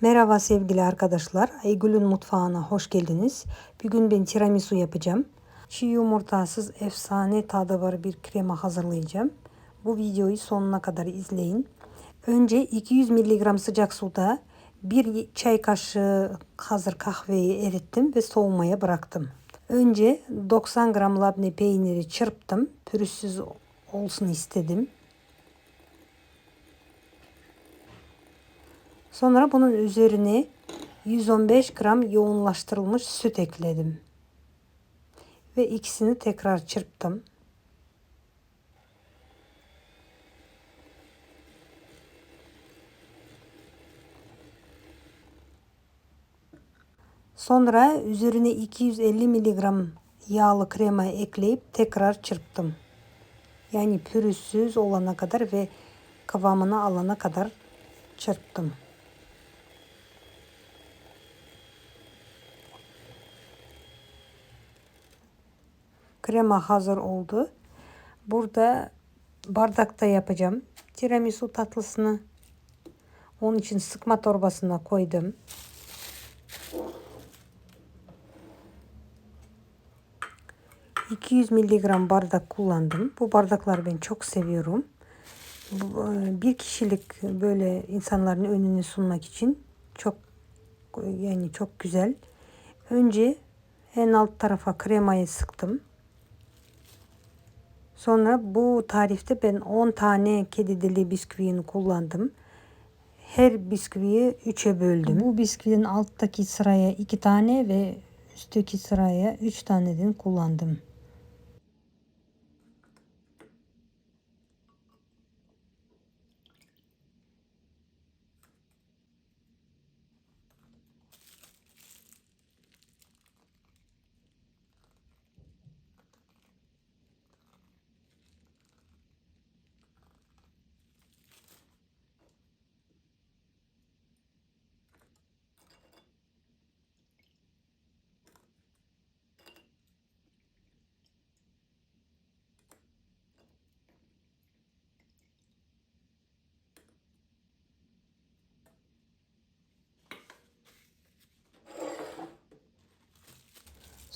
Merhaba sevgili arkadaşlar. Aygül'ün mutfağına hoş geldiniz. Bugün ben tiramisu yapacağım. Çiğ yumurtasız efsane tadı var bir krema hazırlayacağım. Bu videoyu sonuna kadar izleyin. Önce 200 mg sıcak suda bir çay kaşığı hazır kahveyi erittim ve soğumaya bıraktım. Önce 90 gram labne peyniri çırptım. Pürüzsüz olsun istedim. Sonra bunun üzerine 115 gram yoğunlaştırılmış süt ekledim. Ve ikisini tekrar çırptım. Sonra üzerine 250 mg yağlı krema ekleyip tekrar çırptım. Yani pürüzsüz olana kadar ve kıvamını alana kadar çırptım. Krema hazır oldu. Burada bardakta yapacağım. Tiramisu tatlısını onun için sıkma torbasına koydum. ...200 miligram bardak kullandım. Bu bardakları ben çok seviyorum. Bir kişilik böyle insanların önüne sunmak için çok yani çok güzel. Önce en alt tarafa kremayı sıktım. Sonra bu tarifte ben 10 tane kedi dili bisküvini kullandım. Her bisküviyi 3'e böldüm. Bu bisküvinin alttaki sıraya 2 tane ve üstteki sıraya 3 taneden kullandım.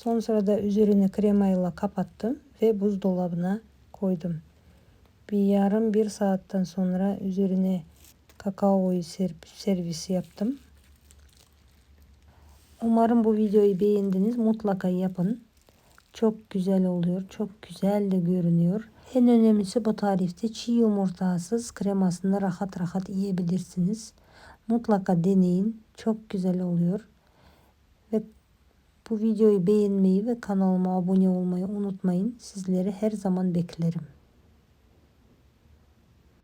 Son sırada üzerine kremayla kapattım ve buzdolabına koydum. Bir yarım bir saatten sonra üzerine kakaoyu servis yaptım. Umarım bu videoyu beğendiniz. Mutlaka yapın. Çok güzel oluyor. Çok güzel de görünüyor. En önemlisi bu tarifte çiğ yumurtasız kremasını rahat rahat yiyebilirsiniz. Mutlaka deneyin. Çok güzel oluyor. Ve bu videoyu beğenmeyi ve kanalıma abone olmayı unutmayın. Sizleri her zaman beklerim.